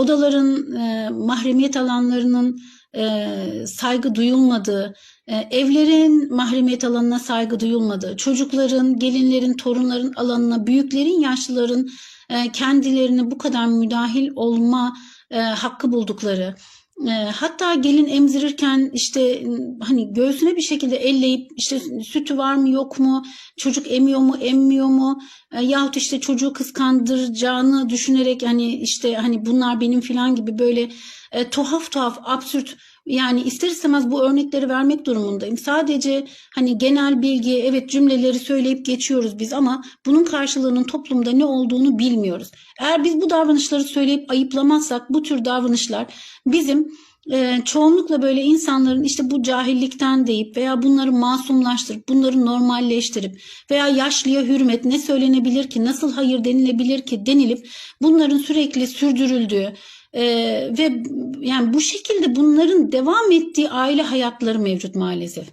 odaların, e, mahremiyet alanlarının e, saygı duyulmadığı, e, evlerin mahremiyet alanına saygı duyulmadığı, çocukların, gelinlerin, torunların alanına, büyüklerin, yaşlıların e, kendilerini bu kadar müdahil olma e, hakkı buldukları, hatta gelin emzirirken işte hani göğsüne bir şekilde elleyip işte sütü var mı yok mu, çocuk emiyor mu emmiyor mu, e, yahut işte çocuğu kıskandıracağını düşünerek hani işte hani bunlar benim filan gibi böyle e, tuhaf tuhaf absürt yani ister istemez bu örnekleri vermek durumundayım. Sadece hani genel bilgi evet cümleleri söyleyip geçiyoruz biz ama bunun karşılığının toplumda ne olduğunu bilmiyoruz. Eğer biz bu davranışları söyleyip ayıplamazsak bu tür davranışlar bizim e, çoğunlukla böyle insanların işte bu cahillikten deyip veya bunları masumlaştırıp bunları normalleştirip veya yaşlıya hürmet ne söylenebilir ki nasıl hayır denilebilir ki denilip bunların sürekli sürdürüldüğü e, ve yani bu şekilde bunların devam ettiği aile hayatları mevcut maalesef.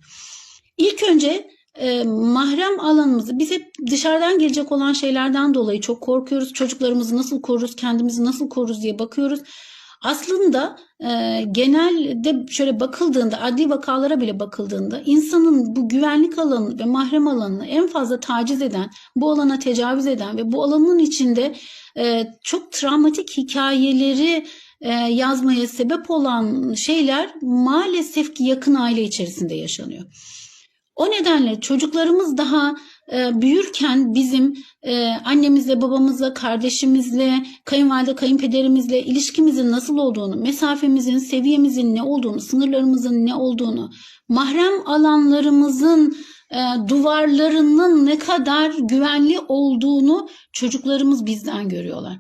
İlk önce e, mahrem alanımızı biz hep dışarıdan gelecek olan şeylerden dolayı çok korkuyoruz. Çocuklarımızı nasıl koruruz, kendimizi nasıl koruruz diye bakıyoruz. Aslında e, genelde şöyle bakıldığında adli vakalara bile bakıldığında insanın bu güvenlik alanı ve mahrem alanını en fazla taciz eden, bu alana tecavüz eden ve bu alanın içinde e, çok travmatik hikayeleri e, yazmaya sebep olan şeyler maalesef ki yakın aile içerisinde yaşanıyor. O nedenle çocuklarımız daha e, büyürken bizim e, annemizle, babamızla, kardeşimizle, kayınvalide, kayınpederimizle ilişkimizin nasıl olduğunu, mesafemizin, seviyemizin ne olduğunu, sınırlarımızın ne olduğunu, mahrem alanlarımızın e, duvarlarının ne kadar güvenli olduğunu çocuklarımız bizden görüyorlar.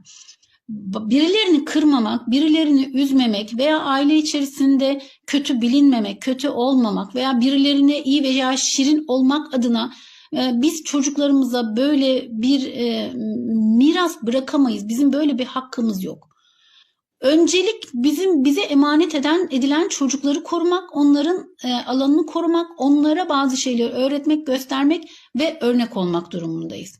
Birilerini kırmamak, birilerini üzmemek veya aile içerisinde kötü bilinmemek, kötü olmamak veya birilerine iyi veya şirin olmak adına biz çocuklarımıza böyle bir e, miras bırakamayız. Bizim böyle bir hakkımız yok. Öncelik bizim bize emanet eden edilen çocukları korumak, onların e, alanını korumak, onlara bazı şeyleri öğretmek, göstermek ve örnek olmak durumundayız.